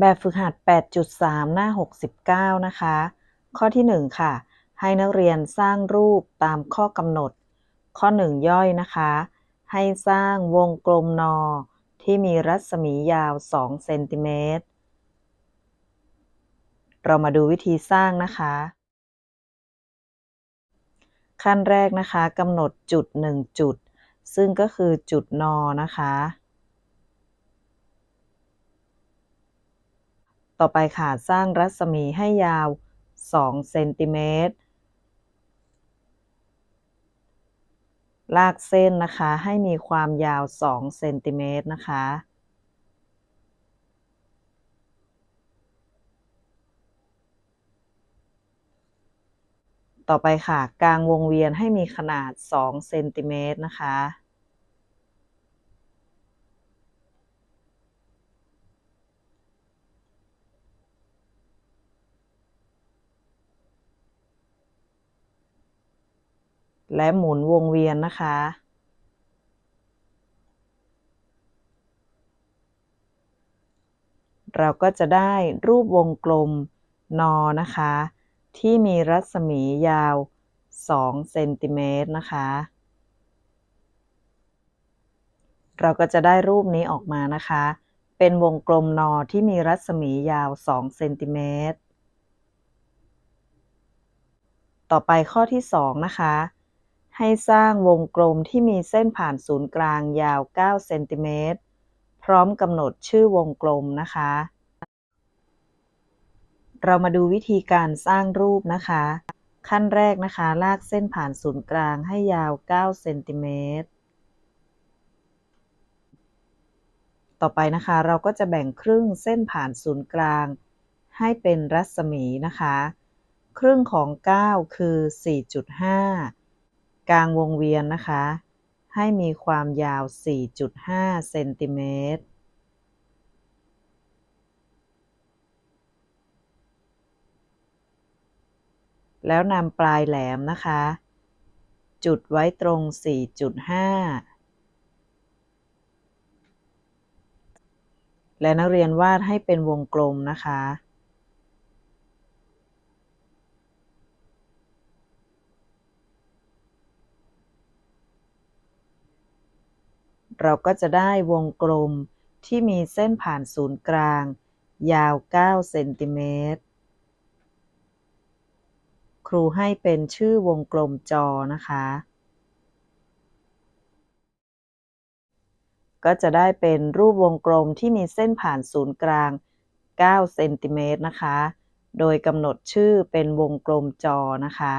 แบบฝึกหัด 8.3 หน้า 69 นะคะ ข้อที่ 1 ค่ะ ให้นักเรียนสร้างรูปตามข้อกำหนด ข้อ 1 ย่อยนะคะ ให้สร้างวงกลมนอ ที่มีรัศมียาว 2 เซนติเมตร เรามาดูวิธีสร้างนะคะ ขั้นแรกนะคะกำหนดจุด 1 จุด ซึ่งก็คือจุดนอนะคะ ต่อไปค่ะสร้างรัศมีให้ยาว 2 เซนติเมตร ลากเส้นนะคะให้มีความยาว 2 เซนติเมตรนะคะต่อไปค่ะ กลางวงเวียนให้มีขนาด 2 เซนติเมตรนะคะ และหมุนวงเวียนนะคะ เราก็จะได้รูปวงกลมนอนะคะ ที่มีรัศมียาว 2 เซนติเมตรนะคะ เราก็จะได้รูปนี้ออกมานะคะ เป็นวงกลมนอที่มีรัศมียาว 2 เซนติเมตรต่อไปข้อที่ 2 นะคะ ให้สร้างวงกลมที่มีเส้นผ่านศูนย์กลางยาว 9 เซนติเมตร พร้อมกำหนดชื่อวงกลมนะคะ เรามาดูวิธีการสร้างรูปนะคะ ขั้นแรกนะคะ ลากเส้นผ่านศูนย์กลางให้ยาว 9 เซนติเมตร ต่อไปนะคะ เราก็จะแบ่งครึ่งเส้นผ่านศูนย์กลาง ให้เป็นรัศมีนะคะ ครึ่งของ 9 คือ 4.5 กลางวงเวียนนะคะ ให้มีความยาว 4.5 เซนติเมตร แล้วนำปลายแหลมนะคะ จุดไว้ตรง 4.5 และนักเรียนวาดให้เป็นวงกลมนะคะ เราก็จะได้วงกลมที่มีเส้นผ่านศูนย์กลาง ยาว 9 เซนติเมตร ครูให้เป็นชื่อวงกลมจอนะคะ ก็จะได้เป็นรูปวงกลมที่มีเส้นผ่านศูนย์กลาง 9 เซนติเมตรนะคะ โดยกำหนดชื่อเป็นวงกลมจอนะคะ